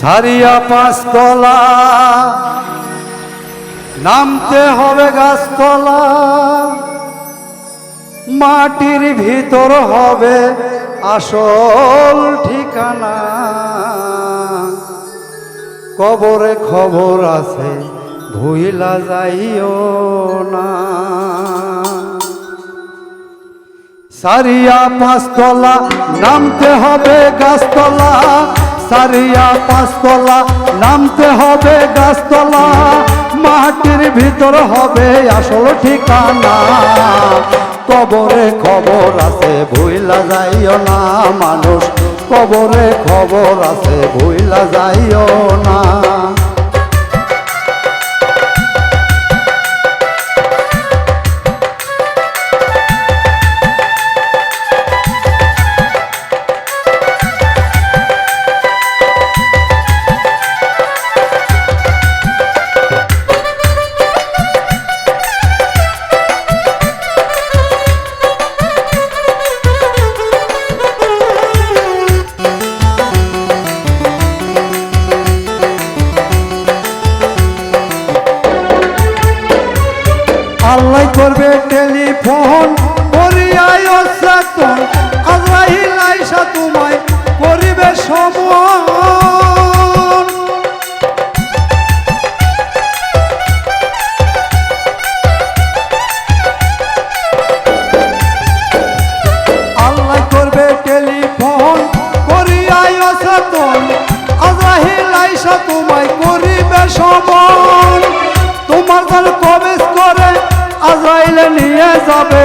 সারিয়া পাঁচতলা, নামতে হবে গাছতলা, মাটির ভিতর হবে আসল ঠিকানা। কবরে খবর আছে, ভুইলা যাইও না। সারিয়া পাঁচতলা, নামতে হবে গাছতলা সারিয়া পাঁচতলা, নামতে হবে গাছতলা, মাটির ভিতর হবে আসল ঠিকানা। কবরে খবর আছে, ভুইলা যাইও না মানুষ। কবরে খবর আছে, ভুইলা যাইও না। আল্লাহ করবে টেলিফোন করিয়াই অচেতন আজরাইল লাইসা তোমায় যাবে।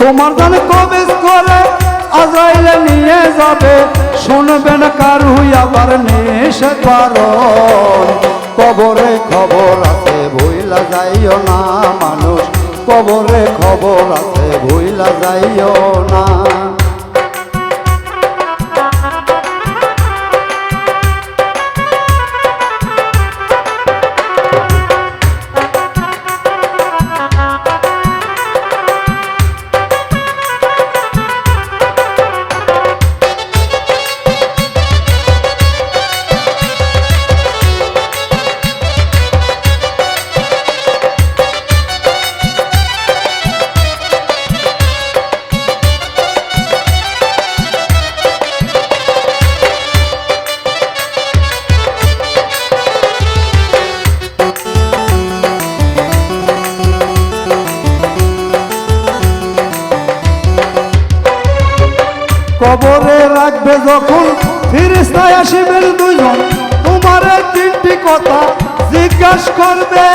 তোমার দল কবেজ করে আজরাইলে নিয়ে যাবে। শুনবেন কার হুই আবার নিষেধ বারণ কবরে খবর আছে, ভুইলা যাইও না মানুষ। কবরে খবর আছে, ভুইলা যাইও না। রাখবে যখন ফিরিস্তায় আসিবেন দুজন তোমার তিনটি কথা জিজ্ঞাসা করবে।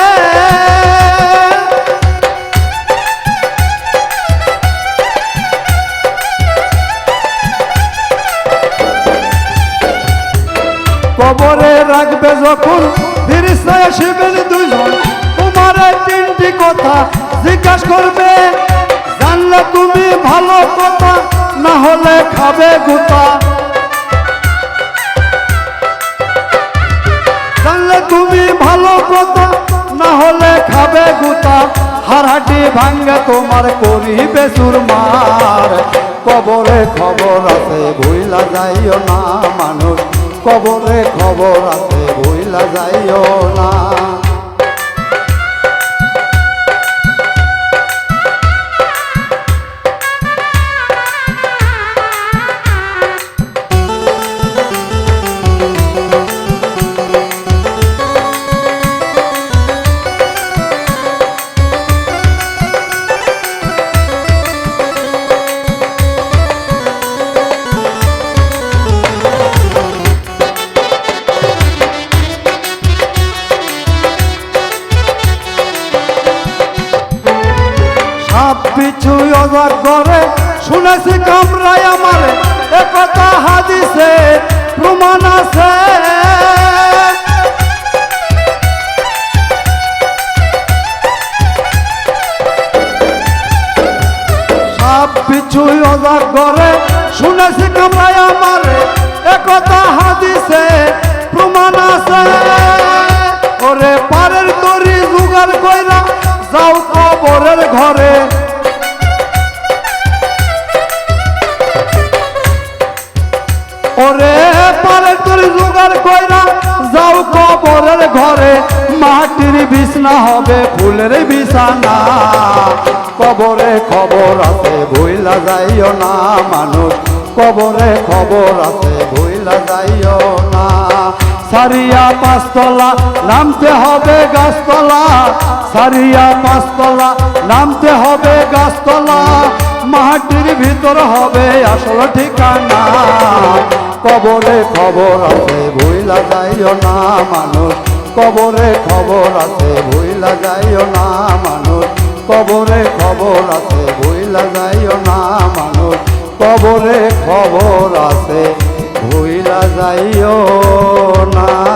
কবরে রাখবে যখন ফিরিস্তায় আসিবেন দুজন তোমার তিনটি কথা জিজ্ঞাসা করবে। জানলে তুমি ভালো কথা খাবে গুতা জানলে তুমি ভালো কথা, না হলে খাবে গুতা। হারহাটি ভাঙ্গে তোমার করিবে সুরমার কবরে খবর আছে, ভুইলা যাইও না মানুষ। কবরে খবর আছে, ভুইলা যাইও না পিছু অজার করে শুনেছি কামরাই আমার একথা হাদিসে, প্রমাণ আছে। সব পিছু অজার করে শুনেছি কামরায় জোগাড় কইরা যাও কবরের ঘরে, মাটির বিছনা হবে, ফুলের বিছানা। কবরে খবর আছে, ভুইলা যাইও না মানুষ। কবরে খবর আছে, ভুইলা যাইও না। সারিয়া পাঁচতলা নামতে হবে গাছতলা। সারিয়া পাঁচতলা নামতে হবে গাছতলা। মাটির ভিতর হবে আসল ঠিকানা। কবরে খবর আছে, ভুইলা যাইও না মানুষ। কবরে খবর আছে, ভুইলা যাইও না মানুষ। কবরে খবর আছে, ভুইলা যাইও না মানুষ। কবরে খবর আছে, ভুইলা যাইও না